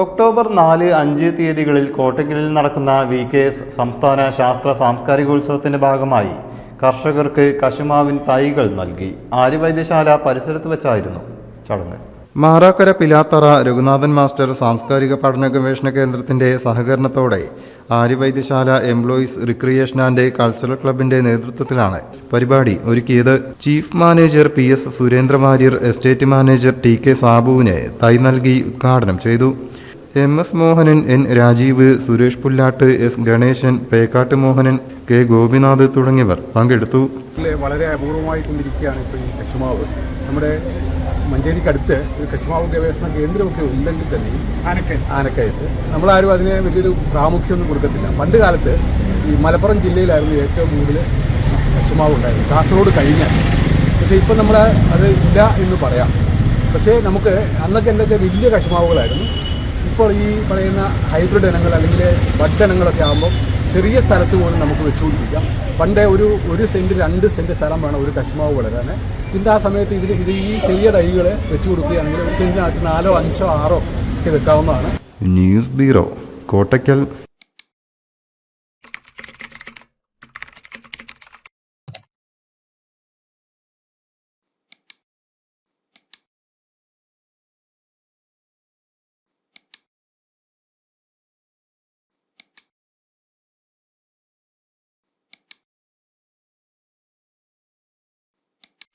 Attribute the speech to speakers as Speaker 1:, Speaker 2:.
Speaker 1: October നാല് അഞ്ച് തീയതികളിൽ കോട്ടയ്ക്കലിൽ നടക്കുന്ന വി കെ എസ് സംസ്ഥാന ശാസ്ത്ര സാംസ്കാരികോത്സവത്തിന്റെ ഭാഗമായി കർഷകർക്ക് കശുമാവിൻ തൈകൾ നൽകി. ആര്യവൈദ്യശാല പരിസരത്ത് വെച്ചായിരുന്നു ചടങ്ങ്. മാറാക്കര പിലാത്തറ രഘുനാഥൻ മാസ്റ്റർ സാംസ്കാരിക പഠന ഗവേഷണ കേന്ദ്രത്തിന്റെ സഹകരണത്തോടെ Aryavaidyasala employees recreation and cultural ക്ലബിന്റെ നേതൃത്വത്തിലാണ് പരിപാടി ഒരുക്കിയത്. Chief manager P S Surendra Variar estate manager T K സാബുവിന് തൈ നൽകി ഉദ്ഘാടനം ചെയ്തു. M S Mohanan N Rajeev Suresh Pullatt S Ganesan Pekkatt Mohanan K Gopinath തുടങ്ങിയവർ പങ്കെടുത്തു.
Speaker 2: വളരെ അപൂർവമായി കൊണ്ടിരിക്കുകയാണ് ഇപ്പോൾ ഈ കശുമാവ്. നമ്മുടെ മഞ്ചേരിക്കടുത്ത് ഒരു കശുമാവ് ഗവേഷണ കേന്ദ്രമൊക്കെ ഉണ്ടെങ്കിൽ തന്നെ ആനക്കയത്ത്. നമ്മളാരും അതിനെ വലിയൊരു പ്രാമുഖ്യമൊന്നും കൊടുക്കത്തില്ല. പണ്ട് കാലത്ത് ഈ മലപ്പുറം ജില്ലയിലായിരുന്നു ഏറ്റവും കൂടുതൽ കശുമാവ് ഉണ്ടായിരുന്നത്. കാസർഗോഡ് കഴിഞ്ഞാൽ. പക്ഷേ ഇപ്പം നമ്മൾ അത് ഇല്ല എന്ന് പറയാം. പക്ഷേ നമുക്ക് അന്നൊക്കെ എന്താ വെച്ചാൽ വലിയ കശുമാവുകളായിരുന്നു. ഇപ്പോൾ ഈ പറയുന്ന ഹൈബ്രിഡ് ഇനങ്ങൾ അല്ലെങ്കിൽ ബഡ് ഇനങ്ങളൊക്കെ ആകുമ്പോൾ ചെറിയ സ്ഥലത്ത് പോലും നമുക്ക് വെച്ചുകൊണ്ടിരിക്കാം പണ്ടേ ഒരു ഒരു സെന്റ് രണ്ട് സെന്റ് സ്ഥലം വേണം ഒരു കശുമാവ് വളരാൻ ഇന്ന് ആ സമയത്ത് ഇതിൽ ഇത് ഈ ചെറിയ തൈകൾ വെച്ച് കൊടുക്കുകയാണെങ്കിൽ ഒരു സെന്റിനകത്ത് നാലോ അഞ്ചോ ആറോ ഒക്കെ വെക്കാവുന്നതാണ്.
Speaker 1: News bureau Kottakkal.